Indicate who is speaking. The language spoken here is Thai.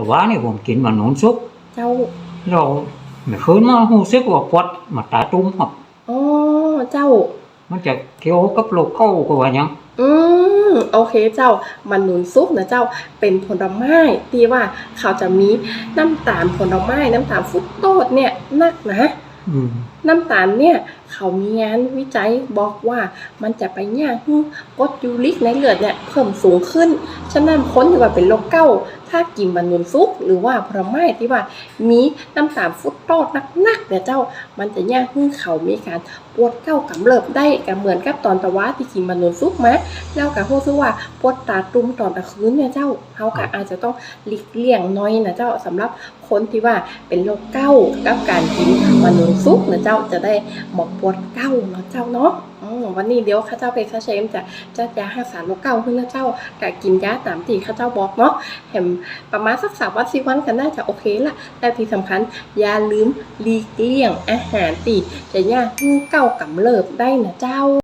Speaker 1: แต่ว่านี่ผมกินมันนนซุป
Speaker 2: เจ้า
Speaker 1: เราไม่เคยมารู้สึกว่าปวดมาตาตุ้มครับ
Speaker 2: อ๋อเจ้า
Speaker 1: มันจะเกี่ยวกับโรคเก้าก็ว่าหยัง
Speaker 2: อืมโอเคเจ้า มันหนุนซุปนะเจ้าเป็นผลไม้ที่ว่าเขาจะมีน้ำตาลผลไม้น้ำตาลฟรุตโตสเนี่ยนักนะ
Speaker 1: อืม
Speaker 2: น้ำตาลเนี่ย เขามีงานวิจัยบอกว่ามันจะไปย่างให้กรดยูริกในเลือดเนี่ยเพิ่มสูงขึ้น ฉะนั้นค้นที่ว่าเป็นโรคเก้า ถ้ากินบรรนุนซุก หรือว่าผลไม้ที่ว่ามีน้ำตาลฟุตโตสนักๆเนี่ยเจ้ามันจะย่างให้เขามีการปวดเก้ากำเริบได้ก็เหมือนกับตอนตะวะที่กินบรรนุนซุกมาแล้วก็พูดซะว่าปวดตาตุ่มตอนกลางคืนเนี่ยเจ้าเขาก็อาจจะต้องหลีกเลี่ยงน้อยนะเจ้าสำหรับคนที่ว่าเป็นโรคเก้ากับการกินบรรนุนซุกนะเจ้าจะได้หมอกปวดเก้าเนาะเจ้าเนาะวันนี้เดี๋ยวข้าเจ้าไปซาเชมจะจะยาห้าสาโรคเก้าขึ้นนะเจ้าก่กินยาตามที่ข้าเจ้าบอกเนาะเห็นประมาณสักสามวันสี่วันก็น่าจะโอเคละแต่ที่สำคัญอย่าลืมหลีกเลี่ยงอาหารตีจะย่าห้เก้ากำเริบได้นะเจ้า